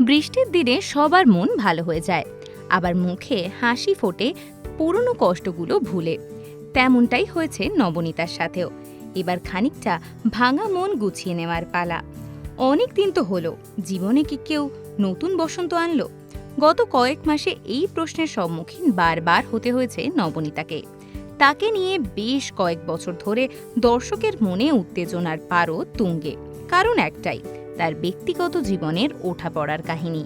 বৃষ্টির দিনে সবার মন ভালো হয়ে যায়। আবার মুখে হাসি ফোটে পুরনো কষ্টগুলো ভুলে। তেমনটাই হয়েছে নবনীতার সাথেও। এবার খানিকটা ভাঙা মন গুছিয়ে নেওয়ার পালা। অনেক দিন তো হলো, জীবনে কি কেউ নতুন বসন্ত আনলো? গত কয়েক মাসে এই প্রশ্নের সম্মুখীন বারবার হতে হয়েছে নবনীতাকে। তাকে নিয়ে বেশ কয়েক বছর ধরে দর্শকের মনে উত্তেজনার পারও তুঙ্গে। কারণ একটাই, তার ব্যক্তিগত জীবনের ওঠা পড়ার কাহিনী।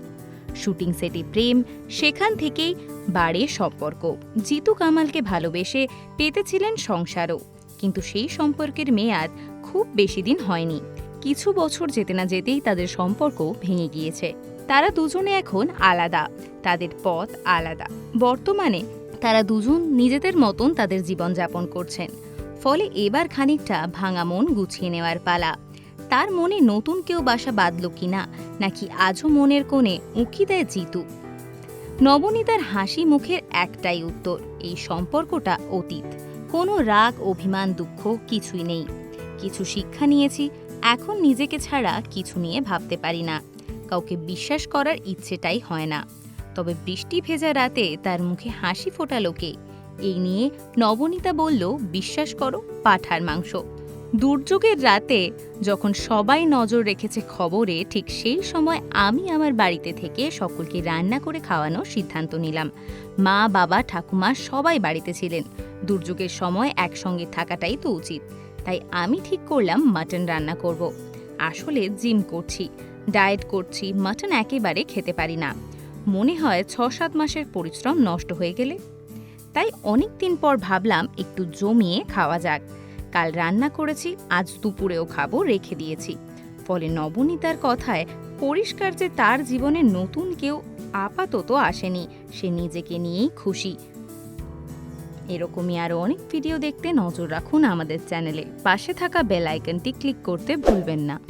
শুটিং সেটে প্রেম, সেখান থেকেই বাড়ে সম্পর্ক। জিতু কামালকে ভালোবেসে পেতেছিলেন সংসারও। কিন্তু সেই সম্পর্কের মেয়াদ খুব বেশি দিন হয়নি। কিছু বছর যেতে না যেতেই তাদের সম্পর্ক ভেঙে গিয়েছে। তারা দুজনে এখন আলাদা, তাদের পথ আলাদা। বর্তমানে তারা দুজন নিজেদের মতন তাদের জীবনযাপন করছেন। ফলে এবার খানিকটা ভাঙা মন গুছিয়ে নেওয়ার পালা। তার মনে নতুন কেউ বাসা বাঁধল কিনা, নাকি আজও মনের কোণে উঁকি দেয় জিতু? নবনীতার হাসি মুখের একটাই উত্তর, এই সম্পর্কটা অতীত। কোনো রাগ, অভিমান, দুঃখ কিছুই নেই। কিছু শিক্ষা নিয়েছি, এখন নিজেকে ছাড়া কিছু নিয়ে ভাবতে পারি না। কাউকে বিশ্বাস করার ইচ্ছেটাই হয় না। তবে বৃষ্টি ভেজা রাতে তার মুখে হাসি ফোটালো কে? এই নিয়ে নবনীতা বলল, বিশ্বাস করো, পাঠার মাংস। দুর্যোগের রাতে যখন সবাই নজর রেখেছে খবরে, ঠিক সেই সময় আমি আমার বাড়িতে থেকে সকলকে রান্না করে খাওয়ানোর সিদ্ধান্ত নিলাম। মা, বাবা, ঠাকুমা সবাই বাড়িতে ছিলেন। দুর্যোগের সময় একসঙ্গে থাকাটাই তো উচিত। তাই আমি ঠিক করলাম মাটন রান্না করব। আসলে জিম করছি, ডায়েট করছি, মাটন একেবারে খেতে পারি না। মনে হয় ছ সাত মাসের পরিশ্রম নষ্ট হয়ে গেলে। তাই অনেক দিন পর ভাবলাম একটু জমিয়ে খাওয়া যাক। কাল রান্না করেছি, আজ দুপুরেও খাব, রেখে দিয়েছি। ফলে নবনীতার কথায় পরিষ্কার যে তার জীবনে নতুন কেউ আপাতত আসেনি, সে নিজেকে নিয়েই খুশি। এরকমই আরও অনেক ভিডিও দেখতে নজর রাখুন আমাদের চ্যানেলে। পাশে থাকা বেল আইকনটি ক্লিক করতে ভুলবেন না।